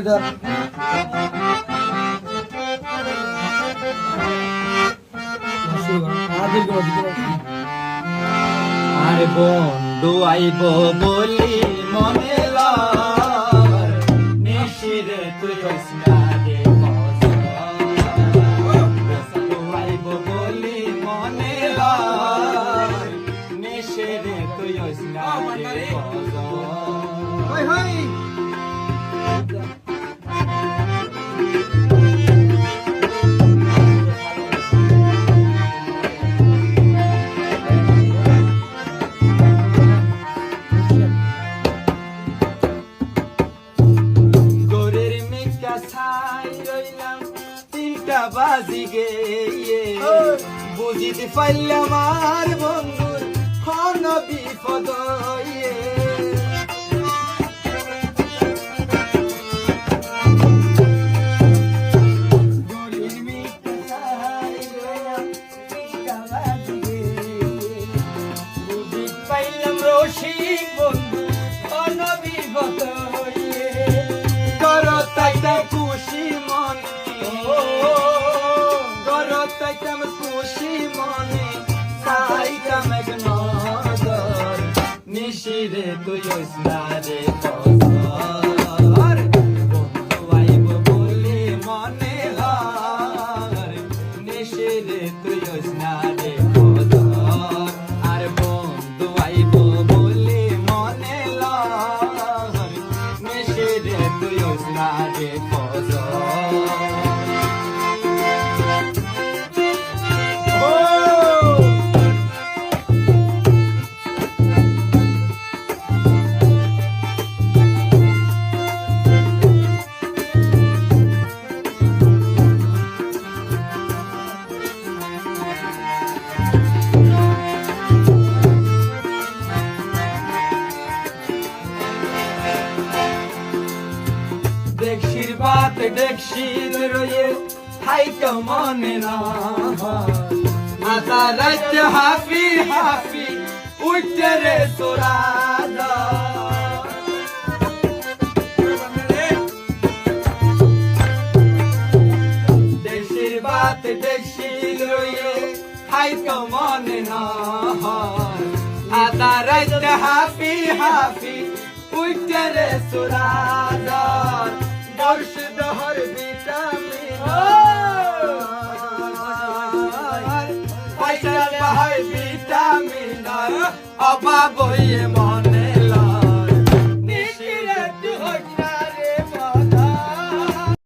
কর আর বন্ধু আইব বলি মনে লর তুই আইব বলি মনে লর তুই হাই হাই তিনটা বাজি গে বুঝিতে পারলাম আর বন্ধুর বিপদ ইয়ে। করো তাইতে খুশি মনে সাইতাম এক নজর। নিশিরে তুই ওইস না রে বন্ধু আইব বলি মনে হর নিশিরে তুই ওইস না রে বাত দেখশির রয়ে তো মনে না আতা রাত হাফি হাফি উঠতে রে তোরা দেশের বাত দেশির রয়ে তো মনে না আতা রাত হাফি হাফি উঠতে রে সুরাদার দর্শ দহর ভিটামিন পাহাড় ভিটামিন অভাব হয়ে মা